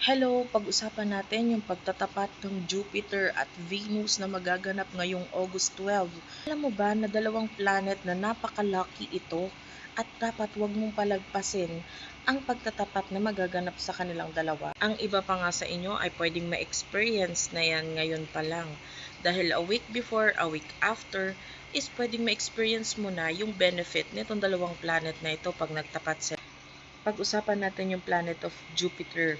Hello, pag-usapan natin yung pagtatapat ng Jupiter at Venus na magaganap ngayong August 12. Alam mo ba na dalawang planet na napaka-lucky ito at dapat wag mong palagpasin ang pagtatapat na magaganap sa kanilang dalawa. Ang iba pa nga sa inyo ay pwedeng ma-experience na yan ngayon pa lang. Dahil a week before, a week after, is pwedeng ma-experience mo na yung benefit nitong dalawang planet na ito pag nagtapat sila. Pag-usapan natin yung planet of Jupiter.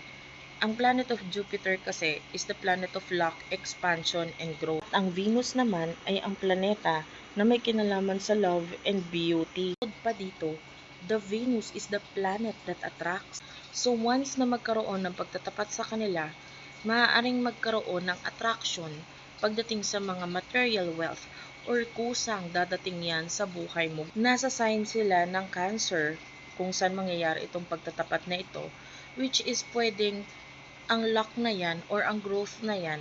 Ang planet of Jupiter kasi is the planet of luck, expansion, and growth. Ang Venus naman ay ang planeta na may kinalaman sa love and beauty. Bukod pa dito, the Venus is the planet that attracts. So once na magkaroon ng pagtatapat sa kanila, maaaring magkaroon ng attraction pagdating sa mga material wealth or kusang dadating yan sa buhay mo. Nasa sign sila ng Cancer kung saan mangyayari itong pagtatapat na ito, which is pwedeng ang luck na yan or ang growth na yan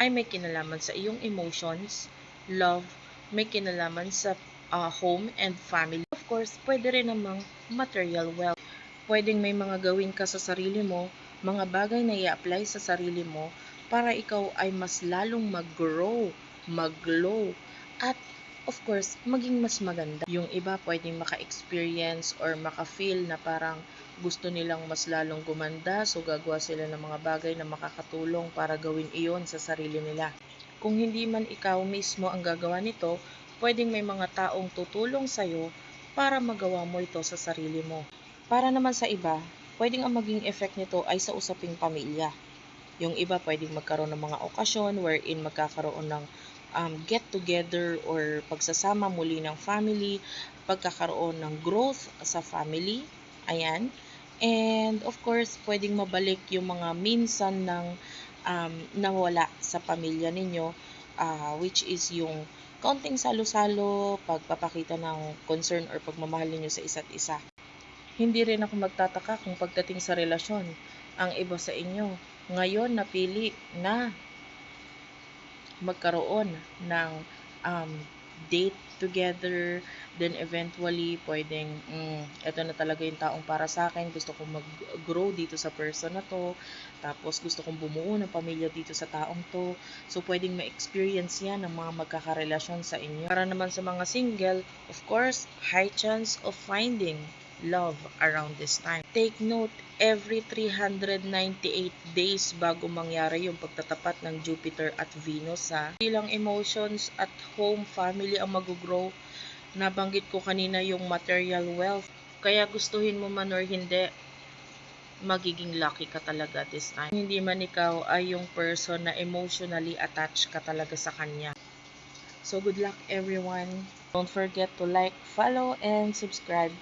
ay may kinalaman sa iyong emotions, love, may kinalaman sa uh, home and family. Of course, pwede rin namang material wealth. Pwedeng may mga gawin ka sa sarili mo, mga bagay na i-apply sa sarili mo para ikaw ay mas lalong mag-grow, mag-glow, at of course, maging mas maganda. Yung iba pwedeng maka-experience or maka-feel na parang gusto nilang mas lalong gumanda, so gagawa sila ng mga bagay na makakatulong para gawin iyon sa sarili nila. Kung hindi man ikaw mismo ang gagawa nito, pwedeng may mga taong tutulong sa'yo para magawa mo ito sa sarili mo. Para naman sa iba, pwedeng ang maging effect nito ay sa usaping pamilya. Yung iba pwedeng magkaroon ng mga okasyon wherein magkakaroon ng um, get together or pagsasama muli ng family, pagkakaroon ng growth sa family, ayan. And of course, pwedeng mabalik yung mga minsan ng um, nawala sa pamilya ninyo, uh, which is yung kaunting salo-salo, pagpapakita ng concern or pagmamahal ninyo sa isa't isa. Hindi rin ako magtataka kung pagdating sa relasyon, ang iba sa inyo, ngayon napili na magkaroon ng um, date together, then eventually pwedeng, mm, ito na talaga yung taong para sa akin, gusto kong mag-grow dito sa person na to, tapos gusto kong bumuo ng pamilya dito sa taong to, so pwedeng ma-experience yan ng mga magkakarelasyon sa inyo. Para naman sa mga single, of course, high chance of finding love around this time. Take note, every 398 days bago mangyari yung pagtatapat ng Jupiter at Venus ha. Bilang emotions at home, family ang mag-grow. Nabanggit ko kanina yung material wealth. Kaya gustuhin mo man or hindi, magiging lucky ka talaga this time. Hindi man ikaw ay yung person na emotionally attached ka talaga sa kanya. So good luck everyone. Don't forget to like, follow, and subscribe